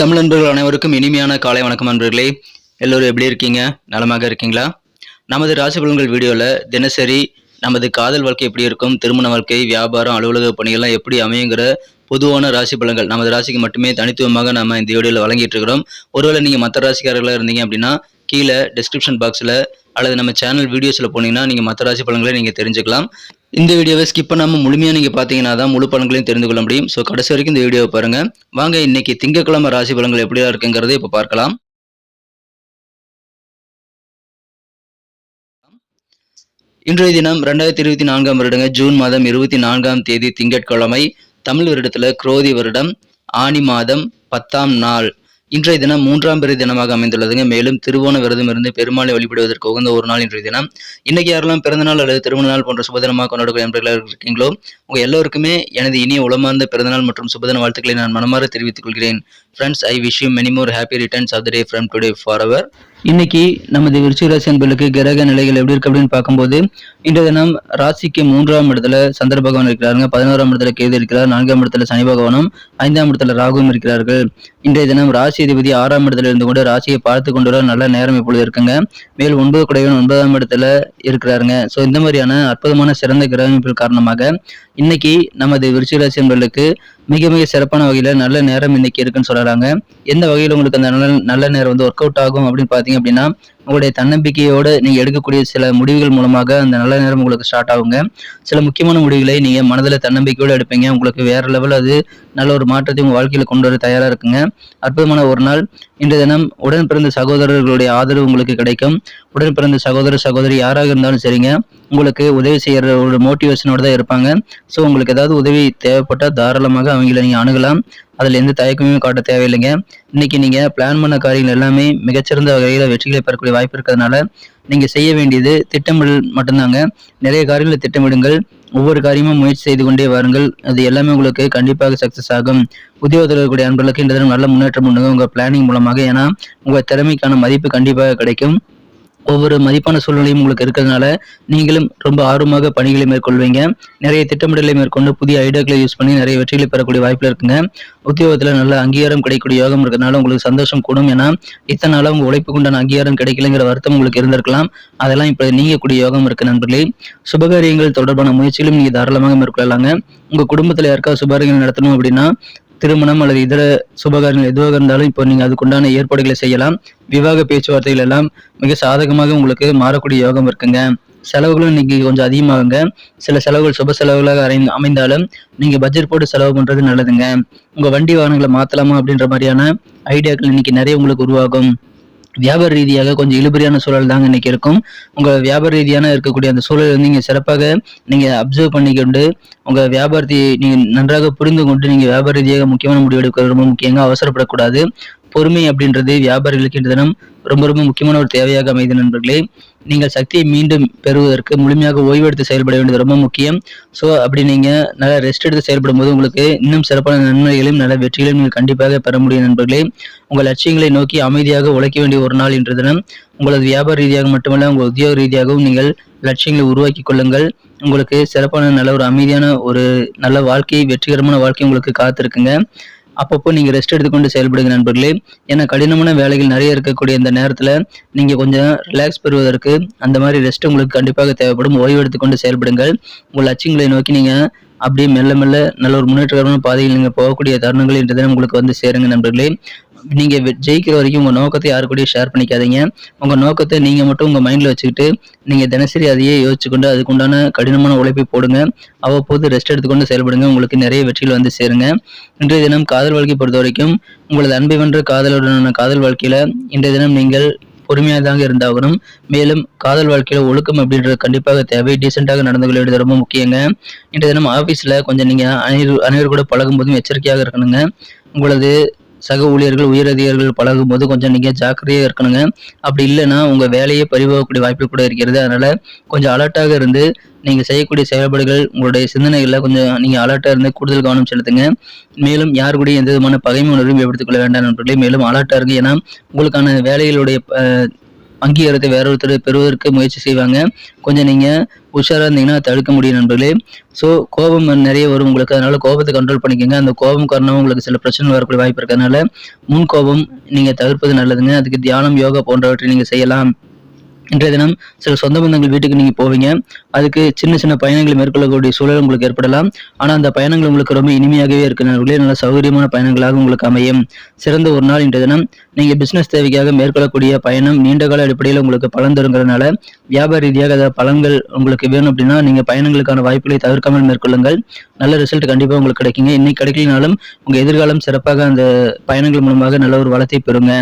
தமிழ் நண்பர்கள் அனைவருக்கும் இனிமையான காலை வணக்கம் நண்பர்களே. எல்லோரும் எப்படி இருக்கீங்க? நலமாக இருக்கீங்களா? நமது ராசிபலன்கள் வீடியோவில் தினசரி நமது காதல் வாழ்க்கை எப்படி இருக்கும்? திருமண வாழ்க்கை வியாபாரம் அலுவலக பணிகள்லாம் எப்படி அமையுங்கிற பொதுவான ராசி பலன்கள் நமது ராசிக்கு மட்டுமே தனித்துவமாக நம்ம இந்த வீடியோவில் வழங்கிட்டு இருக்கிறோம். ஒருவேளை நீங்கள் மற்ற ராசிக்காரர்களாக இருந்தீங்க அப்படின்னா கீழே டிஸ்கிரிப்ஷன் பாக்ஸில் அல்லது நம்ம சேனல் வீடியோஸில் போனீங்கன்னா நீங்கள் மற்ற ராசி பலன்களை நீங்கள் தெரிஞ்சுக்கலாம். இந்த வீடியோவை ஸ்கிப் பண்ணாமல் முழுமையாக நீங்கள் பார்த்தீங்கன்னா தான் முழு பலன்களையும் தெரிந்து கொள்ள முடியும். ஸோ கடைசி வரைக்கும் இந்த வீடியோவை பாருங்கள் வாங்க இன்னைக்கு திங்கக்கிழமை ராசி பலன்கள் எப்படியா இருக்குங்கிறதை இப்போ பார்க்கலாம். இன்றைய தினம் ரெண்டாயிரத்தி இருபத்தி நான்காம் வருடங்க. ஜூன் மாதம் இருபத்தி நான்காம் தேதி திங்கட்கிழமை. தமிழ் வருடத்தில் குரோதி வருடம். ஆனி மாதம் பத்தாம் நாள். இன்றைய தினம் மூன்றாம் பிறை தினமாக அமைந்துள்ளதுங்க. மேலும் திருவோண விரதம் இருந்து பெருமாளை வழிபடுவதற்கு உகந்த ஒரு நாள் இன்றைய தினம். இன்னைக்கு யாரெல்லாம் பிறந்த நாள் அல்லது திருமண நாள் போன்ற சுபதினமாக கொண்டாடக்கூடிய நண்பர்களாக இருக்கீங்களோ உங்க எல்லோருக்குமே எனது இனிய உளமார்ந்த பிறந்தநாள் மற்றும் சுபதின வாழ்த்துக்களை நான் மனமாற தெரிவித்துக் கொள்கிறேன். Friends I wish you many more happy returns of the day from today for our இன்னைக்கு நமது விருச்சிக ராசி அன்பர்களுக்கு கிரக நிலைகள் எப்படி இருக்கு அப்படின்னு பார்க்கும்போது இன்றைய தினம் ராசிக்கு மூன்றாம் இடத்துல சந்திர பகவான் இருக்கிறாருங்க. பதினோராம் இடத்துல கேது இருக்கிறார். நான்காம் இடத்துல சனி பகவானும் ஐந்தாம் இடத்துல ராகுவும் இருக்கிறார்கள். இன்றைய தினம் ராசி அதிபதி ஆறாம் இடத்துல இருந்து கொண்டு ராசியை பார்த்து கொண்டு வர நல்ல நேரம் இப்பொழுது இருக்குங்க. மேல் ஒன்பது குடையவன் ஒன்பதாம் இடத்துல இருக்கிறாருங்க. ஸோ இந்த மாதிரியான அற்புதமான சிறந்த கிரக அமைப்புகள் காரணமாக இன்னைக்கு நமது விருச்சிக ராசி அன்பர்களுக்கு மிக மிக சிறப்பான வகையில் நல்ல நேரம் இன்னைக்கு இருக்குன்னு சொல்லலாங்க எந்த வகையில் உங்களுக்கு அந்த நல்ல நல்ல நேரம் வந்து ஒர்க் அவுட் ஆகும் அப்படின்னு பார்த்தீங்க அப்படின்னா உங்களுடைய தன்னம்பிக்கையோடு நீங்கள் எடுக்கக்கூடிய சில முடிவுகள் மூலமாக அந்த நல்ல நேரம் உங்களுக்கு ஸ்டார்ட் ஆகுங்க. சில முக்கியமான முடிவுகளை நீங்கள் மனதில் தன்னம்பிக்கையோடு எடுப்பீங்க. உங்களுக்கு வேறு லெவல் அது நல்ல ஒரு மாற்றத்தை உங்கள் வாழ்க்கையில் கொண்டு வர தயாராக இருக்குங்க. அற்புதமான ஒரு நாள். இன்று தினம் உடன் பிறந்த சகோதரர்களுடைய ஆதரவு உங்களுக்கு கிடைக்கும். உடன் பிறந்த சகோதர சகோதரி யாராக இருந்தாலும் சரிங்க. உங்களுக்கு உதவி செய்கிற ஒரு மோட்டிவேஷனோட தான் இருப்பாங்க. ஸோ உங்களுக்கு ஏதாவது உதவி தேவைப்பட்டால் தாராளமாக அவங்கள நீங்கள் அணுகலாம். அதில் எந்த தயக்கமும் காட்ட தேவையில்லைங்க. இன்னைக்கு நீங்கள் பிளான் பண்ண காரியங்கள் எல்லாமே மிகச்சிறந்த வகையில் வெற்றிகளை பெறக்கூடிய வாய்ப்பு இருக்கிறதுனால நீங்கள் செய்ய வேண்டியது திட்டமிடல் மட்டும்தாங்க. நிறைய காரியங்களை திட்டமிடுங்கள். ஒவ்வொரு காரியமும் முயற்சி செய்து கொண்டே வாருங்கள். அது எல்லாமே உங்களுக்கு கண்டிப்பாக சக்ஸஸ் ஆகும். உத்தியோகத்தில் இருக்கக்கூடிய அன்பர்களுக்கு இந்த தினம் நல்ல முன்னேற்றம் பண்ணுங்க உங்கள் பிளானிங் மூலமாக ஏன்னா உங்கள் திறமைக்கான மதிப்பு கண்டிப்பாக கிடைக்கும். ஒவ்வொரு மதிப்பான சூழ்நிலையும் உங்களுக்கு இருக்கிறதுனால நீங்களும் ரொம்ப ஆர்வமாக பணிகளை மேற்கொள்வீங்க. நிறைய திட்டமிடலை மேற்கொண்டு புதிய ஐடியாக்களை யூஸ் பண்ணி நிறைய வெற்றிகளை பெறக்கூடிய வாய்ப்பில் இருக்குங்க. உத்தியோகத்தில் நல்ல அங்கீகாரம் கிடைக்கக்கூடிய யோகம் இருக்கிறதுனால உங்களுக்கு சந்தோஷம் கூடும். ஏன்னா இத்தனை நாளாக உங்கள் உழைப்புக்கு அங்கீகாரம் கிடைக்கலங்கிற வருத்தம் உங்களுக்கு இருந்திருக்கலாம். அதெல்லாம் இப்போ நீங்கக்கூடிய யோகம் இருக்கு நண்பர்களே. சுபகாரியங்கள் தொடர்பான முயற்சிகளும் நீங்கள் தாராளமாக மேற்கொள்ளலாங்க. உங்கள் குடும்பத்தில் யாருக்காவது சுபகாரியங்கள் நடத்தணும் அப்படின்னா திருமணம் அல்லது இதர சுபகாரியங்கள் எதுவாக இருந்தாலும் இப்போ நீங்கள் அதுக்குண்டான ஏற்பாடுகளை செய்யலாம். விவாக பேச்சுவார்த்தைகள் எல்லாம் மிக சாதகமாக உங்களுக்கு மாறக்கூடிய யோகம் இருக்குங்க. செலவுகளும் இன்னைக்கு கொஞ்சம் அதிகமாகுங்க. சில செலவுகள் சுப செலவுகளாக அரை- அமைந்தாலும் நீங்க பட்ஜெட் போட்டு செலவு பண்றது நல்லதுங்க. உங்க வண்டி வாகனங்களை மாத்தலாமா அப்படின்ற மாதிரியான ஐடியாக்கள் இன்னைக்கு நிறைய உங்களுக்கு உருவாகும். வியாபார ரீதியாக கொஞ்சம் இழுபறியான சூழல் தாங்க இன்னைக்கு இருக்கும். உங்க வியாபார ரீதியான இருக்கக்கூடிய அந்த சூழலை வந்து நீங்க சிறப்பாக நீங்க அப்சர்வ் பண்ணிக்கொண்டு உங்க வியாபாரத்தை நீங்கள் நன்றாக புரிந்து கொண்டு நீங்க வியாபார ரீதியாக முக்கியமான முடிவு எடுக்கிறது ரொம்ப முக்கியங்க அவசரப்படக்கூடாது. பொறுமை அப்படின்றது வியாபாரிகளுக்கு இன்று தினம் ரொம்ப ரொம்ப முக்கியமான ஒரு தேவையாக அமைது நண்பர்களே. நீங்கள் சக்தியை மீண்டும் பெறுவதற்கு முழுமையாக ஓய்வெடுத்து செயல்பட வேண்டியது ரொம்ப முக்கியம். ஸோ அப்படி நீங்கள் நல்லா ரெஸ்ட் எடுத்து செயல்படும் போது உங்களுக்கு இன்னும் சிறப்பான நன்மைகளையும் நல்ல வெற்றிகளையும் நீங்கள் கண்டிப்பாக பெற முடியும் நண்பர்களே. உங்கள் லட்சியங்களை நோக்கி அமைதியாக உழைக்க வேண்டிய ஒரு நாள் இன்று தினம். உங்களது வியாபார ரீதியாக மட்டுமல்ல உங்கள் உத்தியோக ரீதியாகவும் நீங்கள் லட்சியங்களை உருவாக்கி கொள்ளுங்கள். உங்களுக்கு சிறப்பான நல்ல ஒரு அமைதியான ஒரு நல்ல வாழ்க்கை வெற்றிகரமான வாழ்க்கை உங்களுக்கு காத்திருக்குங்க. அப்பப்போ நீங்கள் ரெஸ்ட் எடுத்துக்கொண்டு செயல்படுங்க நண்பர்களே. ஏன்னா கடினமான வேலைகள் நிறைய இருக்கக்கூடிய இந்த நேரத்தில் நீங்கள் கொஞ்சம் ரிலாக்ஸ் பெறுவதற்கு அந்த மாதிரி ரெஸ்ட் உங்களுக்கு கண்டிப்பாக தேவைப்படும். ஓய்வு எடுத்துக்கொண்டு செயல்படுங்கள். உங்கள் லட்சியங்களை நோக்கி நீங்கள் அப்படியே மெல்ல மெல்ல நல்ல ஒரு முன்னேற்றகரமான பாதையில் நீங்கள் போகக்கூடிய தருணங்கள் இன்று தினம் உங்களுக்கு வந்து சேருங்க நண்பர்களே. நீங்கள் வெ- ஜெயிக்கிற வரைக்கும் உங்கள் நோக்கத்தை யாரு கூடயும் ஷேர் பண்ணிக்காதீங்க. உங்கள் நோக்கத்தை நீங்கள் மட்டும் உங்கள் மைண்டில் வச்சுக்கிட்டு நீங்கள் தினசரி அதையே யோசிச்சுக்கொண்டு அதுக்குண்டான கடினமான உழைப்பை போடுங்க. அவ்வப்போது ரெஸ்ட் எடுத்துக்கொண்டு செயல்படுங்க. உங்களுக்கு நிறைய வெற்றிகள் வந்து சேருங்க. இன்றைய தினம் காதல் வாழ்க்கை பொறுத்த வரைக்கும் உங்களது அன்பை வென்ற காதலுடனான காதல் வாழ்க்கையில் இன்றைய தினம் நீங்கள் பொறுமையாக தாங்க இருந்தாகணும். மேலும் காதல் வாழ்க்கையில் ஒழுக்கம் அப்படின்றது கண்டிப்பாக தேவை. டீசெண்டாக நடந்து கொள்வது ரொம்ப முக்கியங்க. இன்றைய தினம் ஆஃபீஸில் கொஞ்சம் நீங்கள் அனைவரு அனைவரு கூட பழகும் போதும் எச்சரிக்கையாக இருக்கணுங்க. உங்களது சக ஊழியர்கள் உயரதிகாரிகள் பழகும்போது கொஞ்சம் நீங்கள் ஜாக்கிரதையாக இருக்கணுங்க. அப்படி இல்லைன்னா உங்கள் வேலையை பறிவாகக்கூடிய வாய்ப்பு கூட இருக்கிறது. அதனால் கொஞ்சம் அலர்ட்டாக இருந்து நீங்கள் செய்யக்கூடிய செயல்பாடுகள் உங்களுடைய சிந்தனைகளில் கொஞ்சம் நீங்கள் அலர்ட்டாக இருந்து கூடுதல் கவனம் செலுத்துங்க. மேலும் யார் கூட எந்த விதமான பகைமை உணர்வும் ஏற்படுத்திக் கொள்ள வேண்டாம் நண்பர்களே மேலும் அலர்ட்டாக இருக்கு ஏன்னா உங்களுக்கான வேலைகளுடைய அங்கீகாரத்தை வேற ஒருத்தர் பெறுவதற்கு முயற்சி செய்வாங்க. கொஞ்சம் நீங்கள் உஷாராக இருந்தீங்கன்னா தடுக்க முடியும் நண்பர்களே. ஸோ கோபம் நிறைய வரும் உங்களுக்கு. அதனால் கோபத்தை கண்ட்ரோல் பண்ணிக்கோங்க. அந்த கோபம் காரணமாக உங்களுக்கு சில பிரச்சனைகள் வரக்கூடிய வாய்ப்பு இருக்கிறதுனால முன் கோபம் நீங்கள் தவிர்ப்பது நல்லதுங்க. அதுக்கு தியானம் யோகா போன்றவற்றை நீங்கள் செய்யலாம். இன்றைய தினம் சில சொந்த பந்தங்கள் வீட்டுக்கு நீங்கள் போவீங்க. அதுக்கு சின்ன சின்ன பயணங்களை மேற்கொள்ளக்கூடிய சூழல் உங்களுக்கு ஏற்படலாம். ஆனால் அந்த பயணங்கள் உங்களுக்கு ரொம்ப இனிமையாகவே இருக்கிறவர்களே நல்ல சௌகரியமான பயணங்களாக உங்களுக்கு அமையும். சிறந்த ஒரு நாள் இன்றைய தினம். நீங்கள் பிஸ்னஸ் தேவைக்காக மேற்கொள்ளக்கூடிய பயணம் நீண்ட கால அடிப்படையில் உங்களுக்கு பலன் தருங்கிறதுனால வியாபார ரீதியாக அதாவது பலன்கள் உங்களுக்கு வேணும் அப்படின்னா நீங்கள் பயணங்களுக்கான வாய்ப்புகளை தவிர்க்காமல் மேற்கொள்ளுங்கள். நல்ல ரிசல்ட் கண்டிப்பாக உங்களுக்கு கிடைக்குங்க. இன்னைக்கு கிடைக்கலனாலும் உங்கள் எதிர்காலம் சிறப்பாக அந்த பயணங்கள் மூலமாக நல்ல ஒரு வளத்தை பெறுங்க.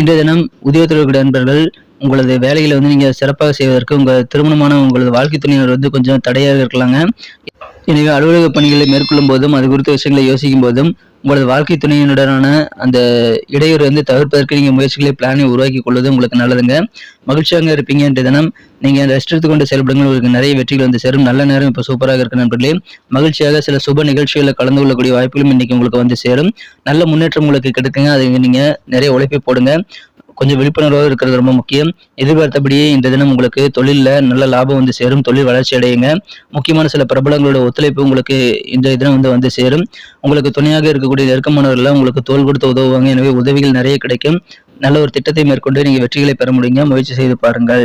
இன்றைய தினம் உத்தியோகத்தில் நண்பர்கள் உங்களது வேலைகளை வந்து நீங்கள் சிறப்பாக செய்வதற்கு உங்கள் திருமணமான உங்களது வாழ்க்கை துணையினர் வந்து கொஞ்சம் தடையாக இருக்கலாங்க. எனவே அலுவலக பணிகளை மேற்கொள்ளும் போதும் அது குறித்த விஷயங்களை யோசிக்கும் போதும் உங்களது வாழ்க்கை துணையினுடனான அந்த இடையூறு வந்து தவிர்ப்பதற்கு நீங்கள் முயற்சிகளை பிளானை உருவாக்கி கொள்வது உங்களுக்கு நல்லதுங்க. மகிழ்ச்சியாக இருப்பீங்க என்ற தினம். நீங்கள் ரெஸ்ட் எடுத்துக்கொண்டு செயல்படுங்கள். உங்களுக்கு நிறைய வெற்றிகள் வந்து சேரும். நல்ல நேரம் இப்போ சூப்பராக இருக்கு நண்பர்களே. மகிழ்ச்சியாக சில சுப நிகழ்ச்சிகளில் கலந்து கொள்ளக்கூடிய வாய்ப்புகளும் இன்னைக்கு உங்களுக்கு வந்து சேரும். நல்ல முன்னேற்றம் உங்களுக்கு கிடைக்குங்க. அதை நீங்கள் நிறைய உழைப்பை போடுங்க. கொஞ்சம் விழிப்புணர்வாக இருக்கிறது ரொம்ப முக்கியம். எதிர்பார்த்தபடியே இந்த தினம் உங்களுக்கு தொழிலில் நல்ல லாபம் வந்து சேரும். தொழில் வளர்ச்சி அடையுங்க. முக்கியமான சில பிரபலங்களோட ஒத்துழைப்பு உங்களுக்கு இந்த தினம் வந்து வந்து சேரும். உங்களுக்கு துணையாக இருக்கக்கூடிய நெருக்கமானவர்கள் உங்களுக்கு தோல் கொடுத்து உதவுவாங்க. எனவே உதவிகள் நிறைய கிடைக்கும். நல்ல ஒரு திட்டத்தை மேற்கொண்டு நீங்கள் வெற்றிகளை பெற முடியுங்க. முயற்சி செய்து பாருங்கள்.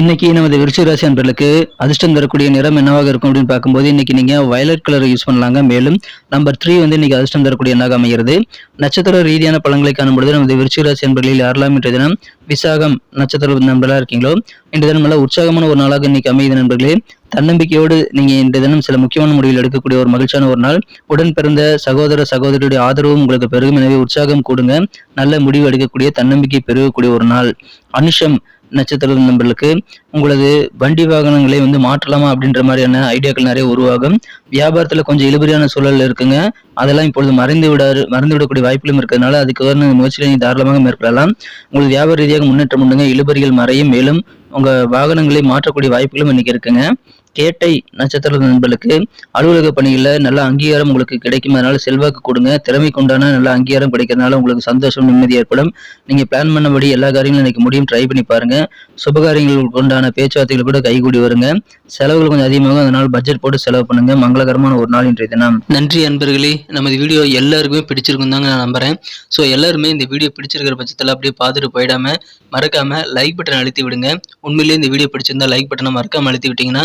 இன்னைக்கு நமது விருச்சிகராசி அன்பர்களுக்கு அதிர்ஷ்டம் தரக்கூடிய நிறம் என்னவாக இருக்கும் அப்படின்னு பார்க்கும்போது இன்னைக்கு நீங்க வயலட் கலரை யூஸ் பண்ணலாங்க. மேலும் நம்பர் த்ரீ வந்து இன்னைக்கு அதிர்ஷ்டம் தரக்கூடிய எண்ணாக அமைகிறது. நட்சத்திர ரீதியான பழங்களை காணும்பொழுது நமது விருச்சிகராசி அன்பர்களில் யாரெல்லாம் இன்றைய தினம் விசாகம் நட்சத்திர நண்பர்களா இருக்கீங்களோ இன்றைய தினம் நல்ல உற்சாகமான ஒரு நாளாக இன்னைக்கு அமையுது நண்பர்களே. தன்னம்பிக்கையோடு நீங்க இன்றைய தினம் சில முக்கியமான முடிவில் எடுக்கக்கூடிய ஒரு மகிழ்ச்சியான ஒரு நாள். உடன் பிறந்த சகோதர சகோதரியுடைய ஆதரவும் உங்களுக்கு பெருகும். எனவே உற்சாகம் கூடுங்க. நல்ல முடிவு எடுக்கக்கூடிய தன்னம்பிக்கை பெருகக்கூடிய ஒரு நாள். அனுஷம் நட்சத்திர நண்பர்களுக்கு உங்களது வண்டி வாகனங்களை வந்து மாற்றலாமா அப்படின்ற மாதிரியான ஐடியாக்கள் நிறைய உருவாகும். வியாபாரத்தில் கொஞ்சம் இழுபறியான சூழல் இருக்குங்க. அதெல்லாம் இப்பொழுது மறைந்து விடாது மறைந்து விடக்கூடிய வாய்ப்புகளும் இருக்கிறதுனால அதுக்கு முயற்சிகளை நீங்கள் தாராளமாக மேற்கொள்ளலாம். உங்களுக்கு வியாபார ரீதியாக முன்னேற்றம் உண்டுங்க. இழுபறிகள் மறையும். மேலும் உங்கள் வாகனங்களை மாற்றக்கூடிய வாய்ப்புகளும் இன்னைக்கு இருக்குங்க. கேட்டை நட்சத்திர நண்பர்களுக்கு அலுவலக பணிகளில் நல்ல அங்கீகாரம் உங்களுக்கு கிடைக்கும் அதனால செல்வாக்கு கொடுங்க. திறமை கொண்டான நல்ல அங்கீகாரம் கிடைக்கிறதுனால உங்களுக்கு சந்தோஷம் நிம்மதி ஏற்படும். நீங்கள் பிளான் பண்ணபடி எல்லா காரியங்களும் இன்னைக்கு முடியும். ட்ரை பண்ணி பாருங்க. சுபகாரியங்கள் கொண்டான பேச்சுவார்த்தைகள் கூட கைகூடி வருங்க. செலவுகள் கொஞ்சம் அதிகமாகும். அதனால் பட்ஜெட் போட்டு செலவு பண்ணுங்க. மங்களகரமான ஒரு நாள் இன்றைய தினம். நன்றி அன்பர்களே. நமது வீடியோ எல்லாருக்குமே பிடிச்சிருக்கும் தாங்க நான் நம்புறேன். ஸோ எல்லாருமே இந்த வீடியோ பிடிச்சிருக்கிற பட்சத்தில் அப்படியே பார்த்துட்டு போயிடாம மறக்காம லைக் பட்டன் அழுத்தி விடுங்க. உண்மையிலேயே இந்த வீடியோ பிடிச்சிருந்தா லைக் பட்டனை மறக்காம அழுத்தி விட்டீங்கன்னா